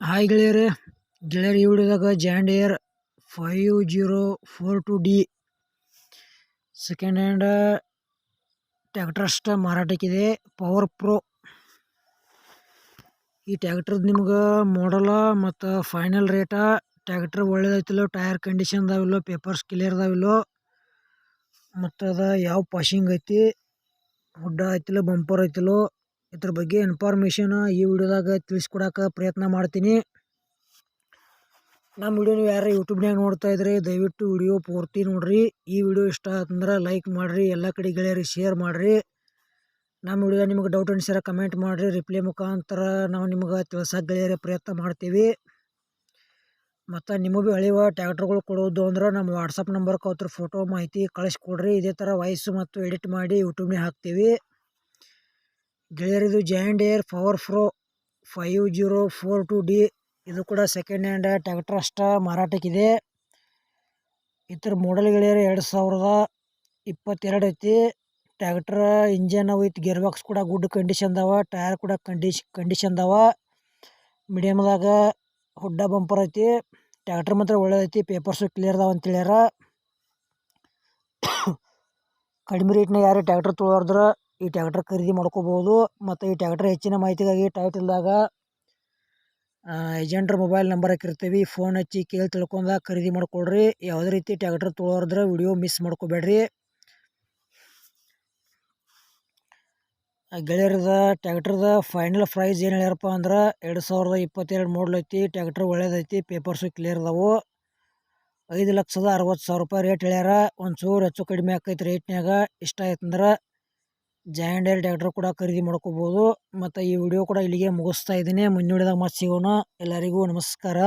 Hi ಗೆಳೆಯರೇ. ಗೆಳೆಯರು, ಈ ವಿಡಿಯೋದಾಗ John Deere five zero four two D second hand tractor ಅಷ್ಟ ಮಾರಾಟಕ್ಕಿದೆ. ಪವರ್ ಪ್ರೋ ಈ ಟ್ಯಾಕ್ಟರ್ದು ನಿಮ್ಗೆ ಮಾಡಲ ಮತ್ತು ಫೈನಲ್ ರೇಟ ಟ್ಯಾಕ್ಟ್ರ್ ಒಳ್ಳೇದೈತಿಲ್ಲೋ ಟೈರ್ ಕಂಡೀಷನ್ ಅದಾವಿಲ್ಲೋ ಪೇಪರ್ಸ್ ಕ್ಲಿಯರ್ ಅದಾವಿಲ್ಲೋ ಮತ್ತು ಅದು ಯಾವ ಪಾಶಿಂಗ್ ಐತಿ ಹುಡ್ಡ ಐತಿಲ್ಲೋ ಬಂಪರ್ ಐತಿಲೋ ಇದ್ರ ಬಗ್ಗೆ ಇನ್ಫಾರ್ಮೇಷನ್ ಈ ವಿಡಿಯೋದಾಗ ತಿಳಿಸ್ಕೊಡಕ್ಕೆ ಪ್ರಯತ್ನ ಮಾಡ್ತೀನಿ. ನಮ್ಮ ವಿಡಿಯೋ ನೀವು ಯಾರು ಯೂಟ್ಯೂಬ್ನಾಗ ನೋಡ್ತಾ ಇದ್ರಿ ದಯವಿಟ್ಟು ವಿಡಿಯೋ ಪೂರ್ತಿ ನೋಡ್ರಿ. ಈ ವಿಡಿಯೋ ಇಷ್ಟ ಆತಂದ್ರೆ ಲೈಕ್ ಮಾಡಿರಿ, ಎಲ್ಲ ಕಡೆ ಗೆಳೆಯರಿ ಶೇರ್ ಮಾಡಿರಿ. ನಮ್ಮ ವಿಡಿಯೋ ನಿಮಗೆ ಡೌಟ್ ಅನ್ಸಿರ ಕಮೆಂಟ್ ಮಾಡಿರಿ. ರಿಪ್ಲೈ ಮುಖಾಂತರ ನಾವು ನಿಮ್ಗೆ ತಿಳಿಸೋಕೆ ಗೆಳೆಯರಿ ಪ್ರಯತ್ನ ಮಾಡ್ತೀವಿ. ಮತ್ತು ನಿಮಗೆ ಭೀ ಹಳೆಯ ಟ್ಯಾಕ್ಟ್ರುಗಳು ಕೊಡೋದು ಅಂದ್ರೆ ನಮ್ಮ ವಾಟ್ಸಪ್ ನಂಬರ್ಗೆ ಅವ್ರ ಫೋಟೋ ಮಾಹಿತಿ ಕಳಿಸ್ಕೊಡ್ರಿ ಇದೇ ಥರ ವಾಯ್ಸು ಮತ್ತು ಎಡಿಟ್ ಮಾಡಿ ಯೂಟ್ಯೂಬ್ನಾಗ ಹಾಕ್ತೀವಿ. ಗೆಳೆಯರಿದು joint air power pro five zero four two D ಇದು ಕೂಡ ಸೆಕೆಂಡ್ ಹ್ಯಾಂಡ್ ಟ್ಯಾಕ್ಟರ್ ಅಷ್ಟ ಮಾರಾಟಕ್ಕಿದೆ. ಇತರ ಮಾಡಲ್ ಗೆಳೆಯರು ಎರಡು ಸಾವಿರದ ಇಪ್ಪತ್ತೆರಡು ಐತಿ. Tractor engine with gear box ಕೂಡ ಗುಡ್ ಕಂಡೀಷನ್ ಅದಾವ ಟೈರ್ ಕೂಡ ಕಂಡೀಶ್ ಕಂಡೀಷನ್ ಅದಾವ. ಮೀಡಿಯಮ್ದಾಗ ಹುಡ್ಡ ಬಂಪರ್ ಐತಿ. ಟ್ಯಾಕ್ಟ್ರ್ ಮಾತ್ರ ಒಳ್ಳೇದೈತಿ, ಪೇಪರ್ಸು ಕ್ಲಿಯರ್ ಅದಾವ ಅಂತ ಹೇಳ್ಯಾರ. ಕಡಿಮೆ ರೇಟ್ನಾಗ ಯಾರೇ ಟ್ಯಾಕ್ಟ್ರ್ ತೊಗೊಳೋದ್ರ ಈ ಟ್ಯಾಕ್ಟ್ರ್ ಖರೀದಿ ಮಾಡ್ಕೋಬೋದು. ಮತ್ತು ಈ ಟ್ಯಾಕ್ಟ್ರ್ ಹೆಚ್ಚಿನ ಮಾಹಿತಿಗಾಗಿ ಟೈಟಲ್ದಾಗ ಏಜೆಂಟ್ರ ಮೊಬೈಲ್ ನಂಬರ್ ಹಾಕಿರ್ತೀವಿ. ಫೋನ್ ಹಚ್ಚಿ ಕೇಳಿ ತಿಳ್ಕೊಂಡ ಖರೀದಿ ಮಾಡ್ಕೊಳ್ರಿ. ಯಾವುದೇ ರೀತಿ ಟ್ಯಾಕ್ಟ್ರ್ ತೊಗೊಳೋದ್ರ ವಿಡಿಯೋ ಮಿಸ್ ಮಾಡ್ಕೋಬೇಡ್ರಿ. ಗೆಳೆಯರದ ಟ್ಯಾಕ್ಟ್ರದ ಫೈನಲ್ ಪ್ರೈಸ್ ಏನು ಹೇಳ್ಯಾರಪ್ಪ ಅಂದ್ರೆ ಎರಡು ಸಾವಿರದ ಇಪ್ಪತ್ತೆರಡು ಮಾಡಲ್ ಐತಿ, ಟ್ಯಾಕ್ಟ್ರ್ ಒಳ್ಳೇದೈತಿ ಪೇಪರ್ಸು ಕ್ಲಿಯರ್ ಅದಾವು. ಐದು ಲಕ್ಷದ ಅರವತ್ತು ಸಾವಿರ ರೂಪಾಯಿ ರೇಟ್ ಹೇಳ್ಯಾರ. ಒಂಚೂರು ಹೆಚ್ಚು ಕಡಿಮೆ ಆಕೈತಿ ರೇಟ್ನಾಗ ಇಷ್ಟ ಆಯ್ತಂದ್ರೆ ಜಾಯಿಂಟ್ ಏರ್ ಟ್ಯಾಕ್ಟ್ರ್ ಕೂಡ ಖರೀದಿ ಮಾಡ್ಕೋಬೋದು. ಮತ್ತು ಈ ವಿಡಿಯೋ ಕೂಡ ಇಲ್ಲಿಗೆ ಮುಗಿಸ್ತಾ ಇದ್ದೀನಿ. ಮುಂದಿನ ವಿಡಿಯೋದಾಗ ಮತ್ತೆ ಸಿಗೋಣ. ಎಲ್ಲರಿಗೂ ನಮಸ್ಕಾರ.